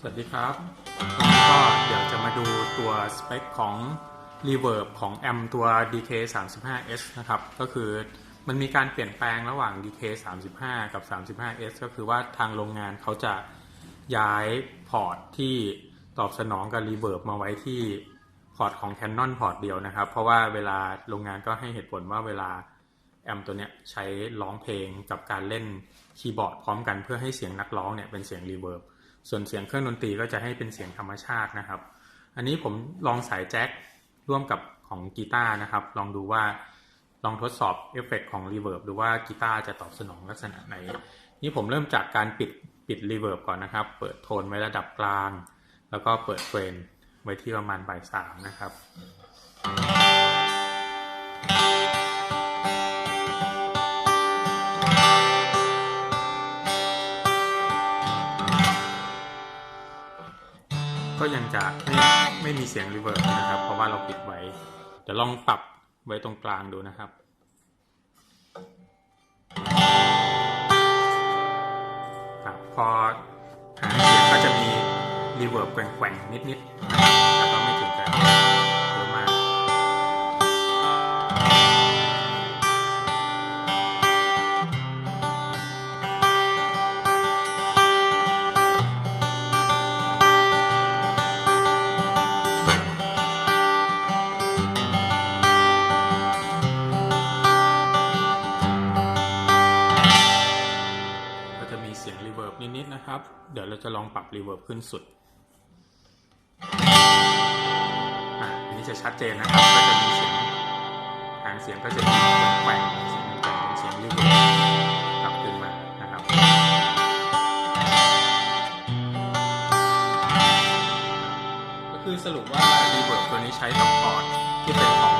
สวัสดีครับวันนี้ก็เดี๋ยวจะมาดูตัวสเปคของ Reverb ของแอมตัว DK 3 5 S นะครับ ก็คือมันมีการเปลี่ยนแปลงระหว่าง DK 35 กับ 35 S ก็คือว่าทางโรงงานเขาจะย้ายพอร์ตที่ตอบสนองกับ Reverb มาไว้ที่พอร์ตของ Canon พอร์ตเดียวนะครับ เพราะว่าเวลาโรงงานก็ให้เหตุผลว่าเวลาแอมตัวเนี้ยใช้ร้องเพลงกับการเล่นคีย์บอร์ดพร้อมกันเพื่อให้เสียงนักร้องเนี่ยเป็นเสียงรีเวิร์บ ส่วนเสียงเครื่องดนตรีก็จะให้เป็นเสียงธรรมชาตินะครับ อันนี้ผมลองสายแจ็คร่วมกับของกีตาร์นะครับ ลองดูว่าลองทดสอบเอฟเฟกของรีเวิร์บหรือว่ากีตาร์จะตอบสนองลักษณะไหน นี่ผมเริ่มจากการปิดปิดรีเวิร์บก่อนนะครับ เปิดโทนไว้ระดับกลาง แล้วก็เปิดเฟรนไว้ที่ประมาณบ่ายสามนะครับ ก็ยังจะไม่ไม่มีเสียงรีเวิร์บนะครับ เพราะว่าเราปิดไว้เดี๋ยวลองปรับไว้ตรงกลางดูนะครับครับพอหางเสียงก็จะมีรีเวิร์บแกว่งๆนิดๆ เสียงรีเวิร์บนิดๆนะครับ เดี๋ยวเราจะลองปรับรีเวิร์บขึ้นสุดอะอันนี้จะชัดเจนนะครับ ก็จะมีเสียงหางเสียงก็จะมีแกว่งเสียงแกว่งเป็นเสียงรีเวิร์บกลับขึ้นมานะครับก็คือสรุปว่ารีเวิร์บตัวนี้ใช้กับพอร์ตที่เป็นของ